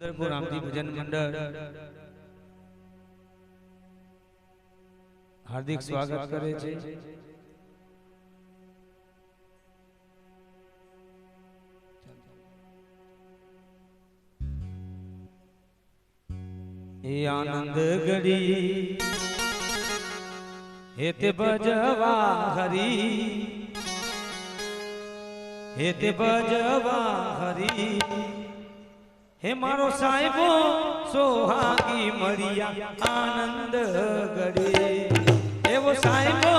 સુંદરપુર રામજી ભજન મંડળ. હાર્દિક સ્વાગત કરે છે. એ આનંદ ગડી હેત ભજવા હરી. હેત ભજવા હરી. હે મારો સાહેબો સોહાગી મરિયા આનંદ ગડે એવો સાહેબો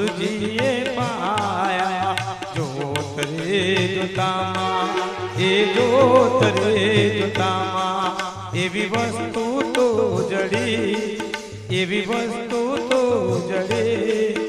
ગુરુજીએ પાયા જોત રે જોતામાં, એ જોત રે જોતામાં, એવી વસ્તુ તો જડી, એવી વસ્તુ તો જડે.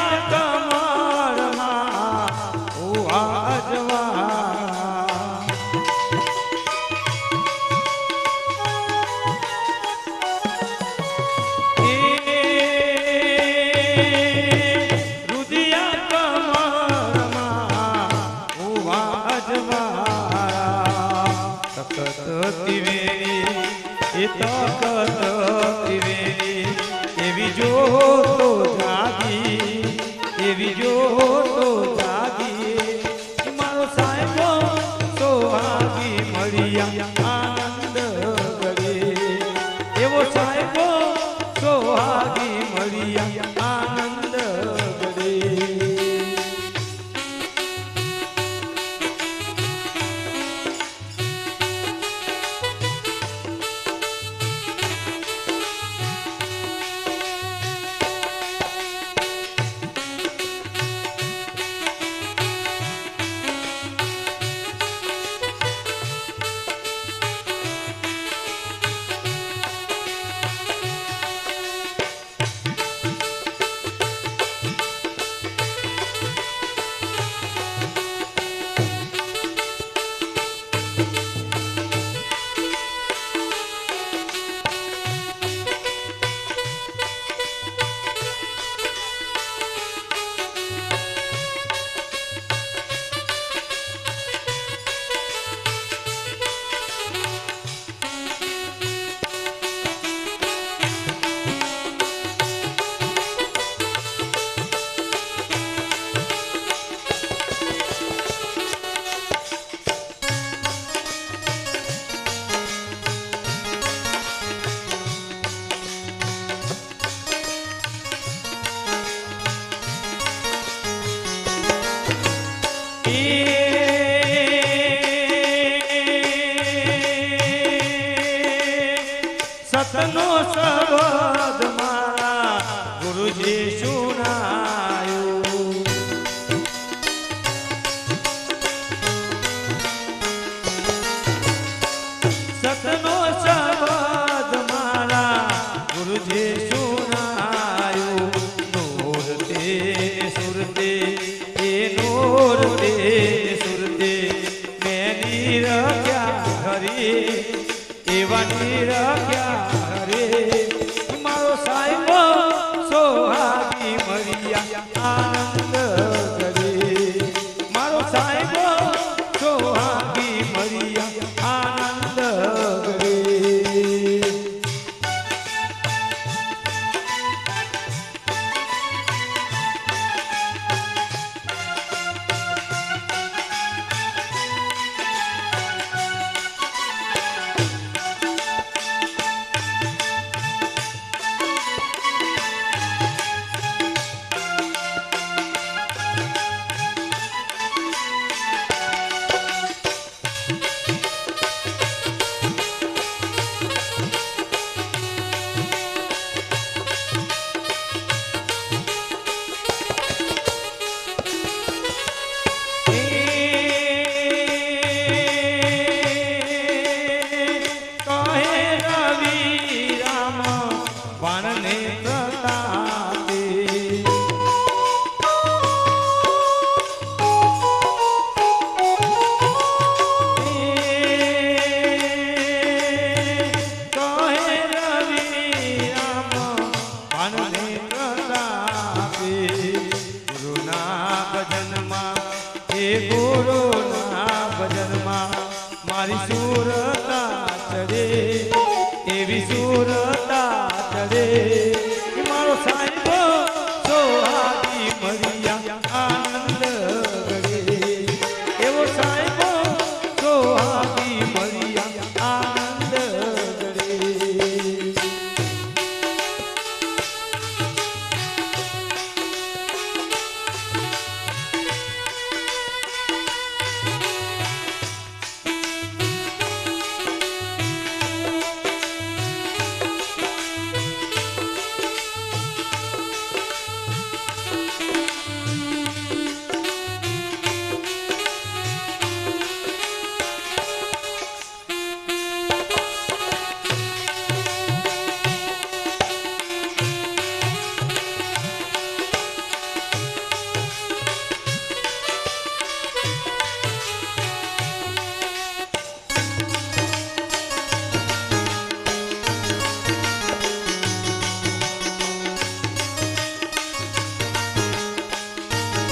का સોહાગી આનંદ ગળે સતનો શબ્દ મારા ગુરુજી સુનાયું. સતનો શબ્દ મારા ગુરુજી સુનાયું. નૂર તે સુરતે, એ નૂર તે સુરતે મેની એવા દેવાની રખ્યા Madison.